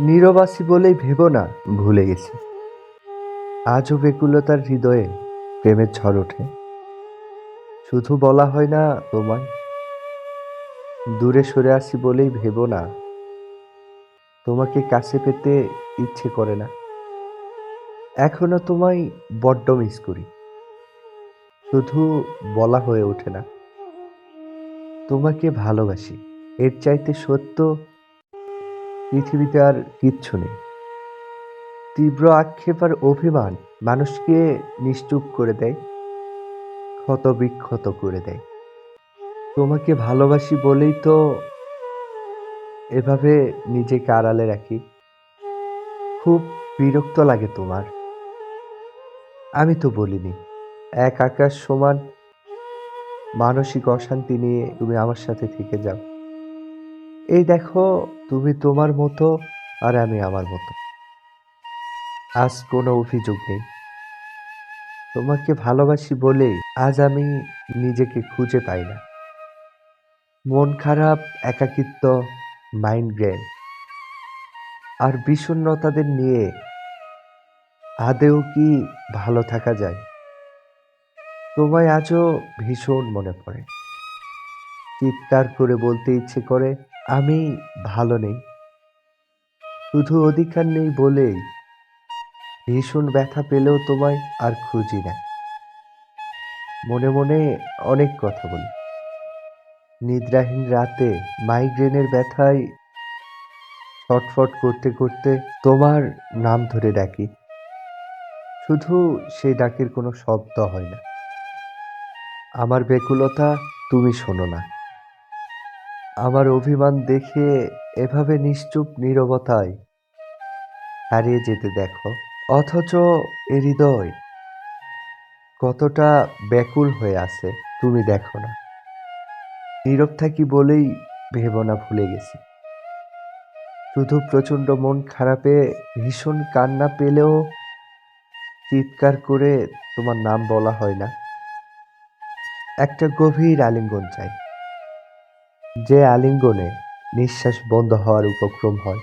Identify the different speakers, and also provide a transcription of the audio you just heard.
Speaker 1: নীরবাসী বলেই ভেবো না, ভুলে গেছি। আজও বেকুলতার হৃদয়ে প্রেমের ঝড় ওঠে। শুধু বলা হয় না তোমায়, দূরে সরে আসি বলেই ভেবো না। তোমাকে কাছে পেতে ইচ্ছে করে না। এখনও তোমায় বড্ড মিস করি। শুধু বলা হয়ে ওঠে না। তোমাকে ভালোবাসি। এর চাইতে সত্য পৃথিবীতে আর কিচ্ছু নেই। তীব্র আক্ষেপ আর অভিমান মানুষকে নিশ্চুপ করে দেয় ক্ষত বিক্ষত করে দেয়। তোমাকে ভালোবাসি বলেই তো এভাবে নিজেকে আড়ালে রাখি। খুব বিরক্ত লাগে তোমার। আমি তো বলিনি, এক আকাশ সমান মানসিক অশান্তি নিয়ে তুমি আমার সাথে থেকে যাও। এই দেখো, তুমি তোমার মতো আর আমি আমার মতো। আজ কোনো অভিযোগ নেই। তোমাকে ভালোবাসি বলেই আজ আমি নিজেকে খুঁজে পাই না। মন খারাপ, একাকিত্ব মাইন্ডগ্রেন আর বিষণ্ণতাদের নিয়ে আদেও কি ভালো থাকা যায়? তোমায় আজও ভীষণ মনে পড়ে। চিৎকার করে বলতে ইচ্ছে করে আমি ভালো নেই। শুধু অধিকার নেই বলেই ভীষণ ব্যথা পেলেও তোমায় আর খুঁজি না। মনে মনে অনেক কথা বলি। নিদ্রাহীন রাতে মাইগ্রেনের ব্যথায় ছটফট করতে করতে তোমার নাম ধরে ডাকি। শুধু সেই ডাকের কোনো শব্দ হয় না। আমার বেকুলতা তুমি শোনো না। আমার অভিমান দেখে এভাবে নিশ্চুপ নীরবতায় হারিয়ে যেতে দেখো। অথচ এ হৃদয় কতটা ব্যাকুল হয়ে আছে, তুমি দেখো না। নীরব থাকি বলেই ভেবনা ভুলে গেছি। শুধু প্রচণ্ড মন খারাপে ভীষণ কান্না পেলেও চিৎকার করে তোমার নাম বলা হয় না। একটা গভীর আলিঙ্গন চাই। যে আলিঙ্গনে নিঃশ্বাস বন্ধ হওয়ার উপক্রম হয়।